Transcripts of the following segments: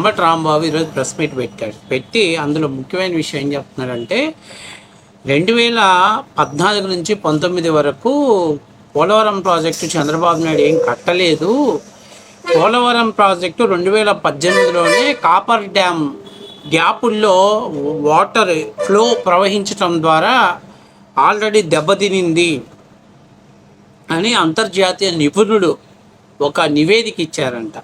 అంబటి రాంబాబు ఈరోజు press meet పెట్టాడు. పెట్టి అందులో ముఖ్యమైన విషయం ఏం చెప్తున్నాడంటే రెండు వేల పద్నాలుగు నుంచి పంతొమ్మిది వరకు పోలవరం ప్రాజెక్టు చంద్రబాబు నాయుడు ఏం కట్టలేదు. పోలవరం ప్రాజెక్టు రెండు వేల పద్దెనిమిదిలోనే కాపర్ డ్యామ్ గ్యాపుల్లో వాటర్ ఫ్లో ప్రవహించటం ద్వారా ఆల్రెడీ దెబ్బతినింది అని అంతర్జాతీయ నిపుణుడు ఒక నివేదిక ఇచ్చారంట.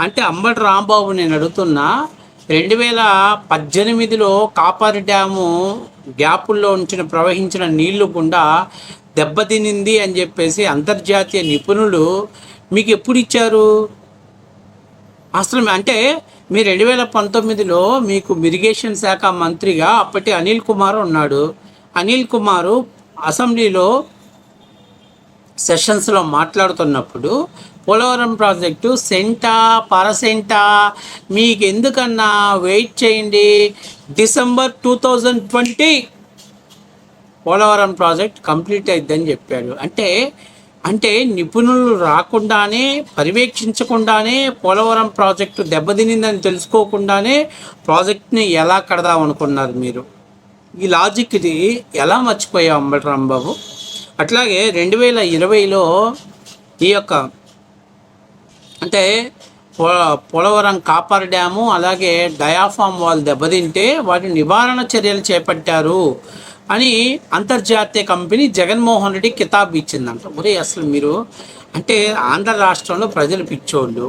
అంటే అంబటి రాంబాబు నేను అడుగుతున్నా రెండు వేల పద్దెనిమిదిలో కాపర్ డ్యాము గ్యాపుల్లో ఉంచిన ప్రవహించిన నీళ్ళు గుండా దెబ్బతినింది అని చెప్పేసి అంతర్జాతీయ నిపుణులు మీకు ఎప్పుడు ఇచ్చారు? అసలు అంటే మీరు రెండు వేల పంతొమ్మిదిలో మీకు మిరిగేషన్ శాఖ మంత్రిగా అప్పటి అనిల్ కుమార్ ఉన్నాడు. అనిల్ కుమారు అసెంబ్లీలో సెషన్స్లో మాట్లాడుతున్నప్పుడు పోలవరం ప్రాజెక్టు సెంటా పరసెంటా మీకు ఎందుకన్నా వెయిట్ చేయండి. December two thousand twenty Polavaram project complete అయిద్దని చెప్పాడు అంటే అంటే నిపుణులు రాకుండానే పర్యవేక్షించకుండానే పోలవరం ప్రాజెక్టు దెబ్బతినిందని తెలుసుకోకుండానే ప్రాజెక్ట్ని ఎలా కడదాం అనుకున్నారు మీరు? ఈ లాజిక్ది ఎలా మర్చిపోయావు అంబటరాంబాబు అట్లాగే రెండు వేల ఇరవైలో ఈ యొక్క అంటే పో పోలవరం కాపర్ డ్యాము అలాగే డయాఫామ్ వాల్ దెబ్బతింటే వాటి నివారణ చర్యలు చేపట్టారు అని అంతర్జాతీయ కంపెనీ జగన్మోహన్ రెడ్డి కితాబ్ ఇచ్చిందంట. ఒరే అసలు మీరు అంటే ఆంధ్ర రాష్ట్రంలో ప్రజలు పిచ్చోళ్ళు.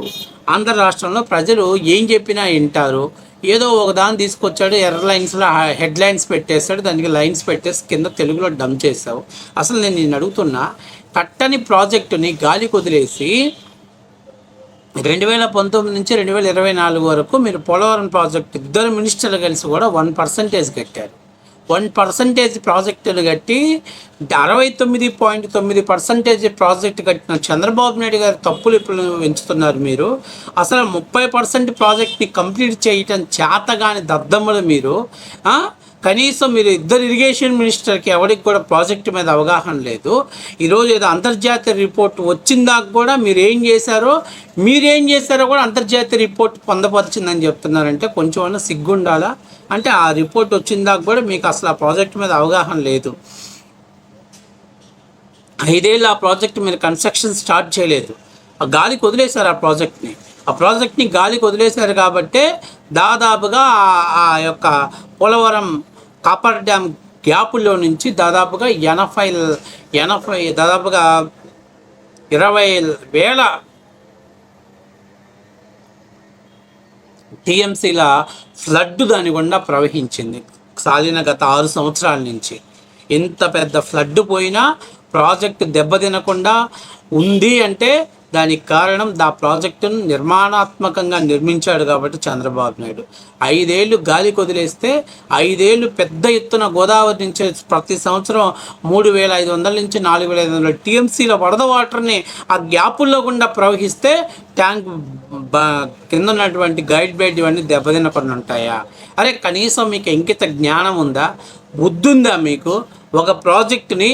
ఆంధ్ర రాష్ట్రంలో ప్రజలు ఏం చెప్పినా వింటారు. ఏదో ఒక దాన్ని తీసుకొచ్చాడు ఎర్ర లైన్స్లో హెడ్ లైన్స్ పెట్టేస్తాడు దానికి లైన్స్ పెట్టేసి కింద తెలుగులో డమ్ చేసావు అసలు నేను నేను అడుగుతున్నా కట్టని ప్రాజెక్టుని గాలి కుదిలేసి రెండు వేల పంతొమ్మిది నుంచి రెండు వేల ఇరవై నాలుగు వరకు మీరు పోలవరం ప్రాజెక్ట్ ఇద్దరు మినిస్టర్లు కలిసి కూడా వన్ పర్సంటేజ్ కట్టారు. వన్ పర్సంటేజ్ ప్రాజెక్టులు కట్టి అరవై తొమ్మిది పాయింట్ తొమ్మిది పర్సంటేజ్ ప్రాజెక్ట్ కట్టిన చంద్రబాబు నాయుడు గారి తప్పులు ఇప్పుడు పెంచుతున్నారు మీరు. అసలు ముప్పై పర్సెంట్ ప్రాజెక్ట్ని కంప్లీట్ చేయటం చేతగాని దద్దమ్మలు మీరు. కనీసం మీరు ఇద్దరు ఇరిగేషన్ మినిస్టర్కి ఎవరికి కూడా ప్రాజెక్టు మీద అవగాహన లేదు. ఈరోజు ఏదో అంతర్జాతీయ రిపోర్ట్ వచ్చిందాక కూడా మీరు ఏం చేశారో మీరేం చేశారో కూడా అంతర్జాతీయ రిపోర్ట్ పొందపరిచిందని చెప్తున్నారంటే కొంచెం అన్న సిగ్గుండాలా? అంటే ఆ రిపోర్ట్ వచ్చిందాక కూడా మీకు అసలు ఆ ప్రాజెక్ట్ మీద అవగాహన లేదు. ఐదేళ్ళు ఆ ప్రాజెక్ట్ మీరు కన్స్ట్రక్షన్ స్టార్ట్ చేయలేదు. ఆ గాలికి వదిలేశారు ఆ ప్రాజెక్ట్ని. ఆ ప్రాజెక్ట్ని గాలికి వదిలేశారు కాబట్టే దాదాపుగా ఆ- ఆ యొక్క పోలవరం కాపర్ డ్యామ్ గ్యాపులో నుంచి దాదాపుగా ఎనభై ఎనభై దాదాపుగా ఇరవై వేల టీఎంసీల ఫ్లడ్ దాని గుండా ప్రవహించింది. సాధిన గత ఆరు సంవత్సరాల నుంచి. ఇంత పెద్ద ఫ్లడ్ పోయినా ప్రాజెక్టు దెబ్బతినకుండా ఉంది అంటే దానికి కారణం దా ప్రాజెక్టును నిర్మాణాత్మకంగా నిర్మించాడు కాబట్టి చంద్రబాబు నాయుడు. ఐదేళ్ళు గాలి కొదిలేస్తే ఐదేళ్ళు పెద్ద ఎత్తున గోదావరి నుంచి ప్రతి సంవత్సరం మూడు వేల ఐదు వందల నుంచి నాలుగు వేల ఐదు వందల టీఎంసీల వరద వాటర్ని ఆ గ్యాపుల్లో గుండా ప్రవహిస్తే ట్యాంక్ బ కింద ఉన్నటువంటి గైడ్ బెడ్ ఇవన్నీ దెబ్బతినకుండా ఉంటాయా? అరే కనీసం మీకు ఇంకిత జ్ఞానం ఉందా? బుద్ధి ఉందా మీకు? ఒక ప్రాజెక్టుని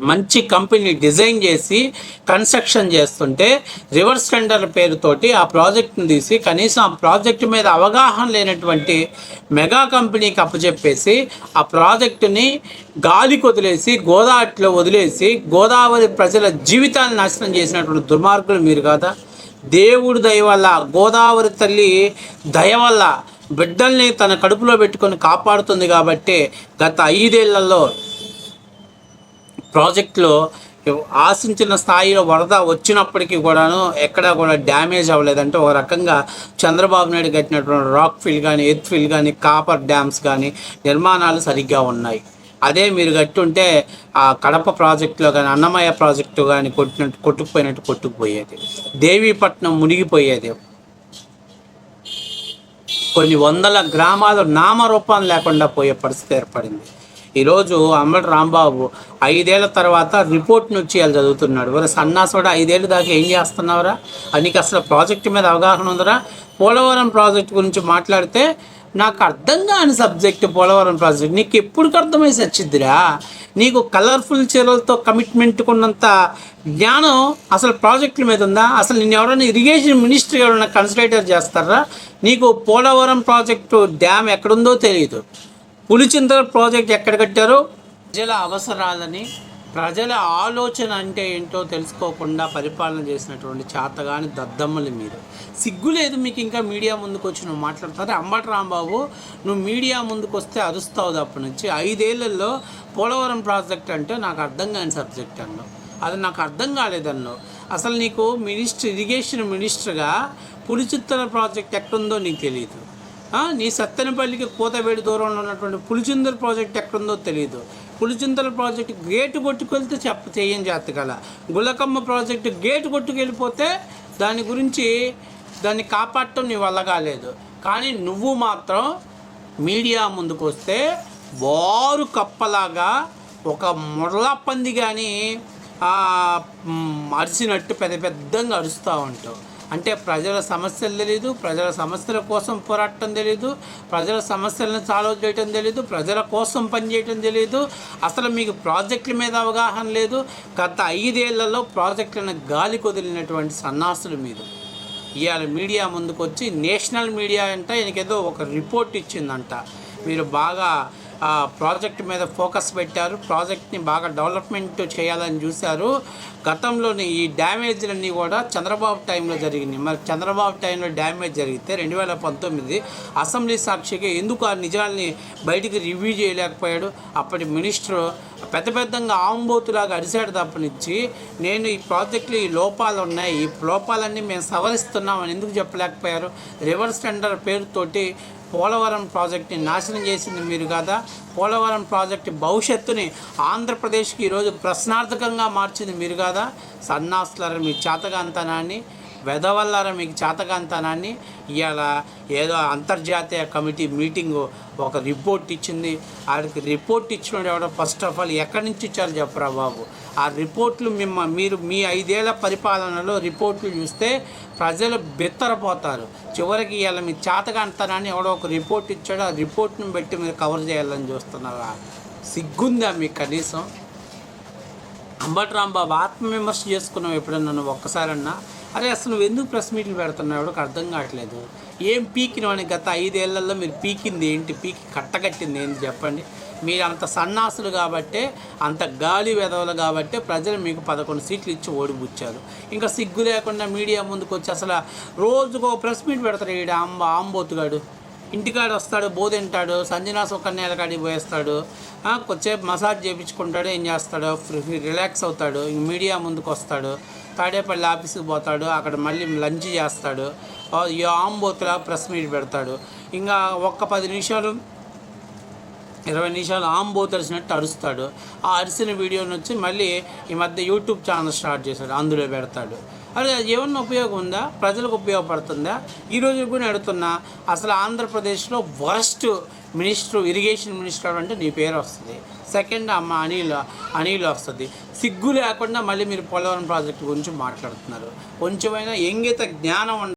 మంచి కంపెనీ డిజైన్ చేసి కన్స్ట్రక్షన్ చేస్తుంటే రివర్స్ టెండర్ పేరుతోటి ఆ ప్రాజెక్ట్ని తీసి కనీసం ఆ ప్రాజెక్టు మీద అవగాహన లేనటువంటి మెగా కంపెనీకి అప్పచెప్పేసి ఆ ప్రాజెక్టుని గాలికి వదిలేసి గోదావరిలో వదిలేసి గోదావరి ప్రజల జీవితాన్ని నాశనం చేసినటువంటి దుర్మార్గులు మీరు కాదా? దేవుడి దయ వల్ల గోదావరి తల్లి దయ వల్ల బిడ్డల్ని తన కడుపులో పెట్టుకొని కాపాడుతుంది కాబట్టి గత ఐదేళ్ళలో ప్రాజెక్టులో ఆశించిన స్థాయిలో వరద వచ్చినప్పటికీ కూడాను ఎక్కడా కూడా డ్యామేజ్ అవ్వలేదంటే ఒక రకంగా చంద్రబాబు నాయుడు కట్టినటువంటి రాక్ ఫిల్ కానీ ఎర్త్ ఫిల్ కానీ కాపర్ డ్యామ్స్ కానీ నిర్మాణాలు సరిగ్గా ఉన్నాయి. అదే మీరు కట్టుంటే ఆ కడప ప్రాజెక్టులో కానీ అన్నమయ్య ప్రాజెక్టు కానీ కొట్టినట్టు కొట్టుకుపోయినట్టు కొట్టుకుపోయేది. దేవీపట్నం మునిగిపోయేది. కొన్ని వందల గ్రామాలు నామరూపాలు లేకుండా పోయే పరిస్థితి ఏర్పడింది. ఈరోజు అమ్మడి రాంబాబు ఐదేళ్ళ తర్వాత రిపోర్ట్ని నుంచి వాళ్ళు చదువుతున్నాడు. మరి సన్నాసుడు ఐదేళ్ళు దాకా ఏం చేస్తున్నావురా? నీకు అసలు ప్రాజెక్ట్ మీద అవగాహన ఉందరా? పోలవరం ప్రాజెక్ట్ గురించి మాట్లాడితే నాకు అర్థం కాని సబ్జెక్ట్ పోలవరం ప్రాజెక్ట్. నీకు ఎప్పుడు అర్థమై సచ్చిద్దిరా? నీకు కలర్ఫుల్ చీరలతో కమిట్మెంట్ ఉన్నంత జ్ఞానం అసలు ప్రాజెక్టుల మీద ఉందా? అసలు నేను ఎవరైనా ఇరిగేషన్ మినిస్టర్ ఎవరైనా కన్సిడర్ చేస్తారా? నీకు పోలవరం ప్రాజెక్టు డ్యామ్ ఎక్కడుందో తెలియదు పులిచింతల ప్రాజెక్ట్ ఎక్కడ కట్టారో? ప్రజల అవసరాలని ప్రజల ఆలోచన అంటే ఏంటో తెలుసుకోకుండా పరిపాలన చేసినటువంటి చేతగాని దద్దమ్మలు మీరు. సిగ్గు లేదు మీకు ఇంకా మీడియా ముందుకు వచ్చి నువ్వు మాట్లాడతారు అంబటి రాంబాబు నువ్వు మీడియా ముందుకు వస్తే అరుస్తావు అప్పటి నుంచి ఐదేళ్ళలో పోలవరం ప్రాజెక్ట్ అంటే నాకు అర్థం కాని సబ్జెక్ట్ అన్నావు. అది నాకు అర్థం కాలేదన్నావు. అసలు నీకు మినిస్టర్ ఇరిగేషన్ మినిస్టర్గా పులిచిత్తల ప్రాజెక్ట్ ఎక్కడుందో నీకు తెలియదు నీ సత్తెనపల్లికి కూతవేడి దూరంలో ఉన్నటువంటి పులిచిందల ప్రాజెక్ట్ ఎక్కడుందో తెలియదు పులిచింతల ప్రాజెక్ట్ గేటు కొట్టుకెళ్తే చెప్ప చేయని జాతకాల. గులకమ్మ ప్రాజెక్టు గేటు కొట్టుకెళ్ళిపోతే దాని గురించి దాన్ని కాపాడటం నీ వల్ల కాలేదు. కానీ నువ్వు మాత్రం మీడియా ముందుకు వస్తే వారు కప్పలాగా ఒక మురళ పంది కానీ అరిసినట్టు పెద్ద పెద్దంగా అరుస్తూ ఉంటావు. అంటే ప్రజల సమస్యలు తెలియదు ప్రజల సమస్యల కోసం పోరాటం తెలియదు ప్రజల సమస్యలను సాల్వ్ చేయటం తెలియదు ప్రజల కోసం పనిచేయటం తెలియదు అసలు మీకు ప్రాజెక్టుల మీద అవగాహన లేదు. గత ఐదేళ్ళలో ప్రాజెక్టులను గాలి కుదిలినటువంటి సన్నాసులు మీరు. ఇవాళ మీడియా ముందుకు వచ్చి నేషనల్ మీడియా అంటే ఈయనకేదో ఒక రిపోర్ట్ ఇచ్చిందంట. మీరు బాగా ప్రాజెక్ట్ మీద ఫోకస్ పెట్టారు. ప్రాజెక్ట్ని బాగా డెవలప్మెంట్ చేయాలని చూశారు. గతంలోని ఈ డ్యామేజ్లన్నీ కూడా చంద్రబాబు టైంలో జరిగినాయి. మరి చంద్రబాబు టైంలో డ్యామేజ్ జరిగితే రెండు వేల పంతొమ్మిది అసెంబ్లీ సాక్షిగా ఎందుకు ఆ నిజాల్ని బయటికి రివ్యూ చేయలేకపోయాడు? అప్పటి మినిస్టర్ పెద్ద పెద్దంగా ఆంబోతులాగా అరిసాడు తప్పనిచ్చి నేను ఈ ప్రాజెక్టులో ఈ లోపాలు ఉన్నాయి. ఈ లోపాలన్నీ మేము సవరిస్తున్నామని ఎందుకు చెప్పలేకపోయారు? రివర్స్ టెండర్ పేరుతోటి పోలవరం ప్రాజెక్ట్ని నాశనం చేసింది మీరు కదా? పోలవరం ప్రాజెక్టు భవిష్యత్తుని ఆంధ్రప్రదేశ్కి ఈరోజు ప్రశ్నార్థకంగా మార్చింది మీరు కదా? సన్నాస్లర్ మీ చేతగాంతనాన్ని వెదవల్లార మీకు చేతగాంతనాన్ని ఇవాళ ఏదో అంతర్జాతీయ కమిటీ మీటింగు ఒక రిపోర్ట్ ఇచ్చింది. ఆడికి రిపోర్ట్ ఇచ్చిన ఎవడో ఫస్ట్ ఆఫ్ ఆల్ ఎక్కడి నుంచి ఇచ్చారు చెప్పరా బాబు. ఆ రిపోర్ట్లు మిమ్మ మీరు మీ ఐదేళ్ళ పరిపాలనలో రిపోర్ట్లు చూస్తే ప్రజలు బెత్తరపోతారు. చివరికి ఇవాళ మీ చేతగాంతనాన్ని ఎవడో ఒక రిపోర్ట్ ఇచ్చాడు. ఆ రిపోర్ట్ని బట్టి మీరు కవర్ చేయాలని చూస్తున్నారా? సిగ్గుందా మీకు కనీసం? అంబటి రాంబాబు ఆత్మవిమర్శ చేసుకున్నావు ఎప్పుడన్నా నువ్వు ఒక్కసారన్నా? అరే అసలు నువ్వు ఎందుకు ప్రెస్ మీట్లు పెడుతున్నావు? ఎవరికి అర్థం కావట్లేదు. ఏం పీకినావు అని గత ఐదేళ్ళలో మీరు పీకింది ఏంటి? పీకి కట్టగట్టింది ఏంటి చెప్పండి. మీరు అంత సన్నాసులు కాబట్టే అంత గాలి వెదవలు కాబట్టే ప్రజలు మీకు పదకొండు సీట్లు ఇచ్చి ఓడిపుచ్చారు. ఇంకా సిగ్గు లేకుండా మీడియా ముందుకు వచ్చి అసలు రోజుకో ప్రెస్ మీట్ పెడతారు ఈడ అంబ ఆంబోతుగాడు. ఇంటికాడ వస్తాడు బోధింటాడు సంజనాస్ ఒక కాడికి పోయేస్తాడు కొద్దిసేపు మసాజ్ చేయించుకుంటాడు ఏం చేస్తాడు రిలాక్స్ అవుతాడు ఇంక మీడియా ముందుకు వస్తాడు తాడేపల్లి ఆఫీస్కి పోతాడు అక్కడ మళ్ళీ లంచ్ చేస్తాడు ఆంబోతులా ప్రెస్ మీట్ పెడతాడు. ఇంకా ఒక్క పది నిమిషాలు ఇరవై నిమిషాలు ఆంబో తెలిసినట్టు అరుస్తాడు. ఆ అరిసిన వీడియోని వచ్చి మళ్ళీ ఈ మధ్య యూట్యూబ్ ఛానల్ స్టార్ట్ చేశాడు అందులో పెడతాడు. అది ఏమన్నా ఉపయోగం ఉందా? ప్రజలకు ఉపయోగపడుతుందా? ఈరోజు కూడా అడుగుతున్నా అసలు ఆంధ్రప్రదేశ్లో వరస్ట్ మినిస్టర్ ఇరిగేషన్ మినిస్టర్ అంటే నీ పేరు వస్తుంది. సెకండ్ అమ్మ అనిల్ అనిల్ వస్తుంది. సిగ్గు లేకుండా మళ్ళీ మీరు పోలవరం ప్రాజెక్టు గురించి మాట్లాడుతున్నారు. కొంచెమైనా ఎంగిత జ్ఞానం